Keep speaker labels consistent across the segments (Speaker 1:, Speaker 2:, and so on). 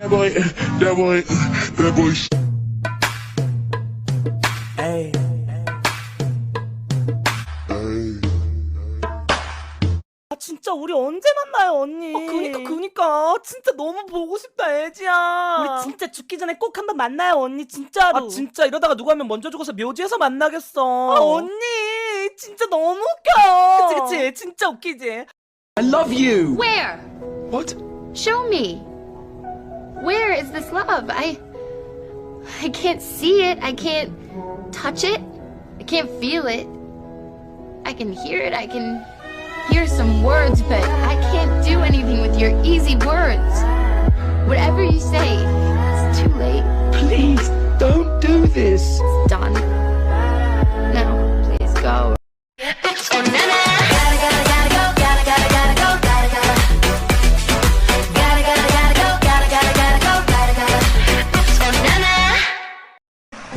Speaker 1: That boy, that boy, that boy.
Speaker 2: 아 진짜 우리 언제 만나요 언니?
Speaker 3: 어, 그니까 그니까 진짜 너무 보고 싶다 애지야
Speaker 2: 우리 진짜 죽기 전에 꼭 한번 만나요 언니 진짜로.
Speaker 3: 아 진짜 이러다가 누가 하면 먼저 죽어서 묘지에서 만나겠어
Speaker 2: 아, 언니 진짜 너무 웃겨.
Speaker 3: 그치 그치 진짜 웃기지
Speaker 4: I love you.
Speaker 5: Where?
Speaker 4: What?
Speaker 5: Show me. Where is this love? I I can't see it. I can't touch it. I can't feel it. I can hear it. I can hear some words, but I can't do anything with your easy words. Whatever you say, it's too late.
Speaker 4: Please don't do this.
Speaker 5: It's done.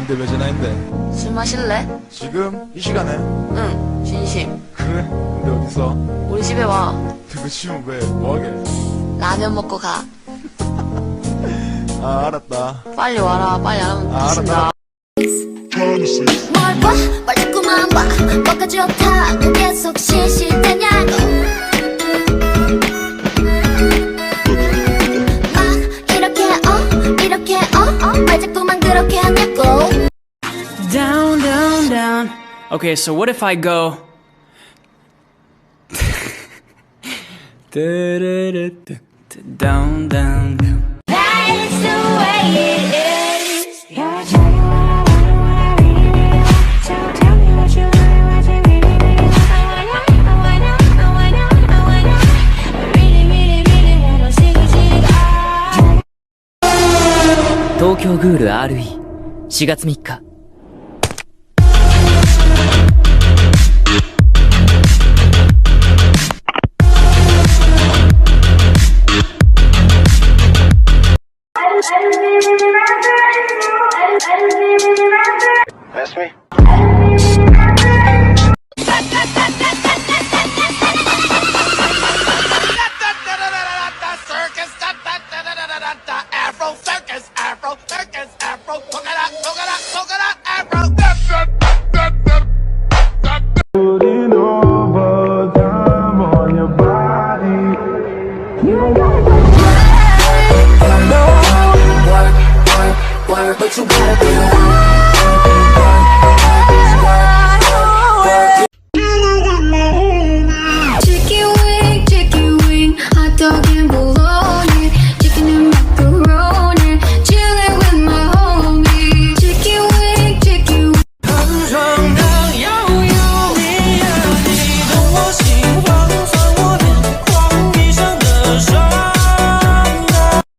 Speaker 6: 근데 왜 전화했는데?
Speaker 7: 술 마실래?
Speaker 6: 지금? 이 시간에?
Speaker 7: 응, 진심.
Speaker 6: 그래? 근데 어디서?
Speaker 7: 우리 집에 와.
Speaker 6: 그거 치면 왜? 뭐하게?
Speaker 7: 라면 먹고 가.
Speaker 6: 아 알았다
Speaker 7: 빨리 와라. 빨리 안 하면
Speaker 6: 아,
Speaker 7: 뒤진다.
Speaker 8: 뭘 봐? 뭘 자꾸만 봐 뭐가 좋다고 계속 실실대냐고
Speaker 9: Okay, so what if I go... down, down, down. Tokyo Ghoul RE 4月3日。
Speaker 6: That's me.
Speaker 7: work, you gotta be